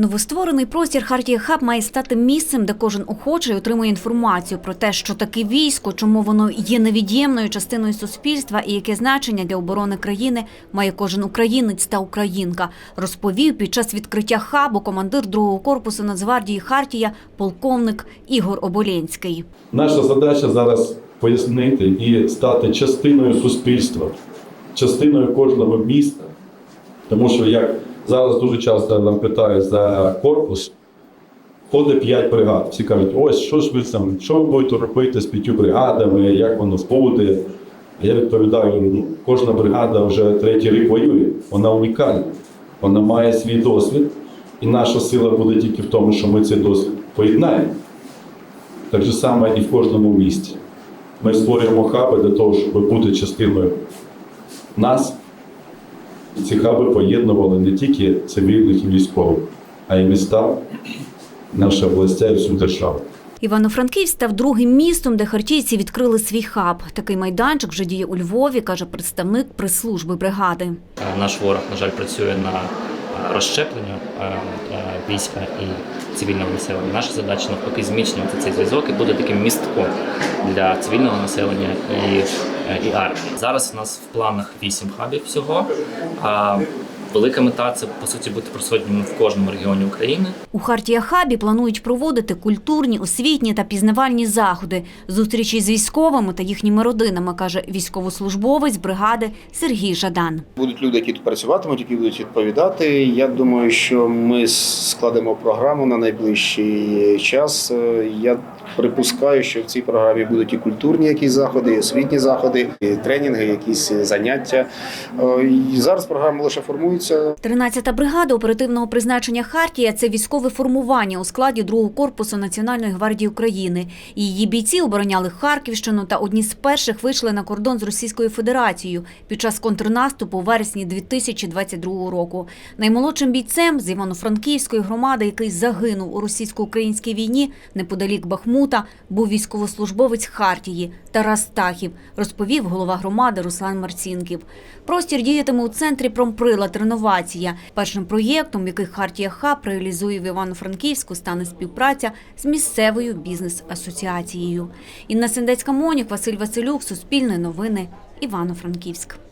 Новостворений простір Хартія Хаб має стати місцем, де кожен охочий отримує інформацію про те, що таке військо, чому воно є невід'ємною частиною суспільства і яке значення для оборони країни має кожен українець та українка, розповів під час відкриття хабу командир другого корпусу Нацгвардії Хартія, полковник Ігор Оболєнський. Наша задача зараз пояснити і стати частиною суспільства, частиною кожного міста. Тому що як зараз дуже часто нам питають за корпус, ходить п'ять бригад. Всі кажуть, ось що ж ви там, що ви будете робити з п'ятью бригадами, як воно буде. А Я відповідаю, ну, кожна бригада вже третій рік воює, вона унікальна, вона має свій досвід, і наша сила буде тільки в тому, що ми цей досвід поєднаємо. Так же саме і в кожному місті. Ми створюємо хаби для того, щоб бути частиною нас. І ці хаби поєднували не тільки цивільних і військових, а й міста, наші областя і всю державу. Івано-Франківськ став другим містом, де хартійці відкрили свій хаб. Такий майданчик вже діє у Львові, каже представник прес-служби бригади. Наш ворог, на жаль, працює на е, розщепленню е, е, війська і цивільного населення. Наша задача навпаки зміцнювати цей зв'язок і бути таким містком для цивільного населення і, і армії. Зараз у нас в планах вісім хабів всього. А велика мета це по суті бути присутнім в кожному регіоні України. У Хартія Хабі планують проводити культурні, освітні та пізнавальні заходи, зустрічі з військовими та їхніми родинами, каже військовослужбовець бригади Сергій Жадан. Будуть люди, які тут працюватимуть, які будуть відповідати. Я думаю, що ми складемо програму на найближчий час. Е, Я припускаю, що в цій програмі будуть і культурні якісь заходи, і освітні заходи, і тренінги, якісь заняття. Е, і Зараз програма лише формується. 13-та бригада оперативного призначення Хартія це військове формування у складі другого корпусу Національної гвардії України. Її бійці обороняли Харківщину та одні з перших вийшли на кордон з Російською Федерацією під час контрнаступу у вересні 2022 року. Наймолодшим бійцем з Івано-Франківської громади, який загинув у російсько-українській війні неподалік Бахмута, був військовослужбовець Хартії Тарас Тахів, розповів голова громади Руслан Марцінків. Простір діятиме у центрі промприлад реновація. Першим проєктом, який Хартія Хаб реалізує в Івано-Франківську, стане співпраця з місцевою бізнес-асоціацією. Інна Сендецька Монік, Василь Василюк, Суспільне новини, Івано-Франківськ.